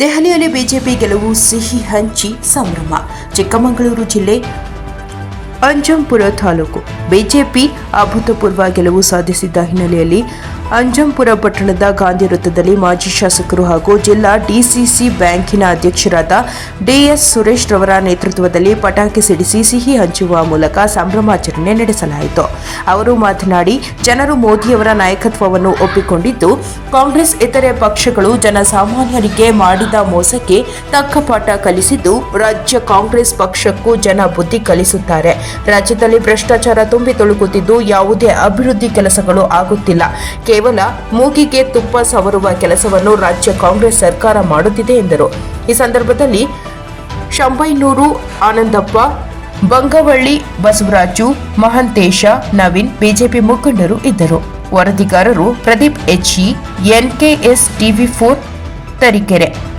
ದೆಹಲಿಯಲ್ಲಿ ಬಿಜೆಪಿ ಗೆಲುವು ಸಿಹಿ ಹಂಚಿ ಸಂಭ್ರಮ. ಚಿಕ್ಕಮಗಳೂರು ಜಿಲ್ಲೆ ಅಂಜಂಪುರ ತಾಲೂಕು. ಬಿಜೆಪಿ ಅಭೂತಪೂರ್ವ ಗೆಲುವು ಸಾಧಿಸಿದ್ದ ಹಿನ್ನೆಲೆಯಲ್ಲಿ ಅಂಜಂಪುರ ಪಟ್ಟಣದ ಗಾಂಧಿ ವೃತ್ತದಲ್ಲಿ ಮಾಜಿ ಶಾಸಕರು ಹಾಗೂ ಜಿಲ್ಲಾ ಡಿಸಿಸಿ ಬ್ಯಾಂಕಿನ ಅಧ್ಯಕ್ಷರಾದ ಡಿಎಸ್ ಸುರೇಶ್ ರವರ ನೇತೃತ್ವದಲ್ಲಿ ಪಟಾಕಿ ಸಿಡಿಸಿ ಸಿಹಿ ಹಂಚುವ ಮೂಲಕ ಸಂಭ್ರಮಾಚರಣೆ ನಡೆಸಲಾಯಿತು. ಅವರು ಮಾತನಾಡಿ, ಜನರು ಮೋದಿಯವರ ನಾಯಕತ್ವವನ್ನು ಒಪ್ಪಿಕೊಂಡಿದ್ದು, ಕಾಂಗ್ರೆಸ್ ಇತರೆ ಪಕ್ಷಗಳು ಜನಸಾಮಾನ್ಯರಿಗೆ ಮಾಡಿದ ಮೋಸಕ್ಕೆ ತಕ್ಕ ಪಾಠ ಕಲಿಸಿದ್ದು, ರಾಜ್ಯ ಕಾಂಗ್ರೆಸ್ ಪಕ್ಷಕ್ಕೂ ಜನ ಬುದ್ಧಿ ಕಲಿಸುತ್ತಾರೆ. ರಾಜ್ಯದಲ್ಲಿ ಭ್ರಷ್ಟಾಚಾರ ತುಂಬಿ ತುಳುಕುತ್ತಿದ್ದು ಯಾವುದೇ ಅಭಿವೃದ್ಧಿ ಕೆಲಸಗಳು ಆಗುತ್ತಿಲ್ಲ. ಕೇವಲ ಮೂಗಿಗೆ ತುಪ್ಪ ಸವರುವ ಕೆಲಸವನ್ನು ರಾಜ್ಯ ಕಾಂಗ್ರೆಸ್ ಸರ್ಕಾರ ಮಾಡುತ್ತಿದೆ ಎಂದರು. ಈ ಸಂದರ್ಭದಲ್ಲಿ ಶಂಬೈನೂರು ಆನಂದಪ್ಪ, ಬಂಗವಳ್ಳಿ ಬಸವರಾಜು, ಮಹಂತೇಶ, ನವೀನ್, ಬಿಜೆಪಿ ಮುಖಂಡರು ಇದ್ದರು. ವರದಿಗಾರರು Pradeep H E NKS TV four Tarikere.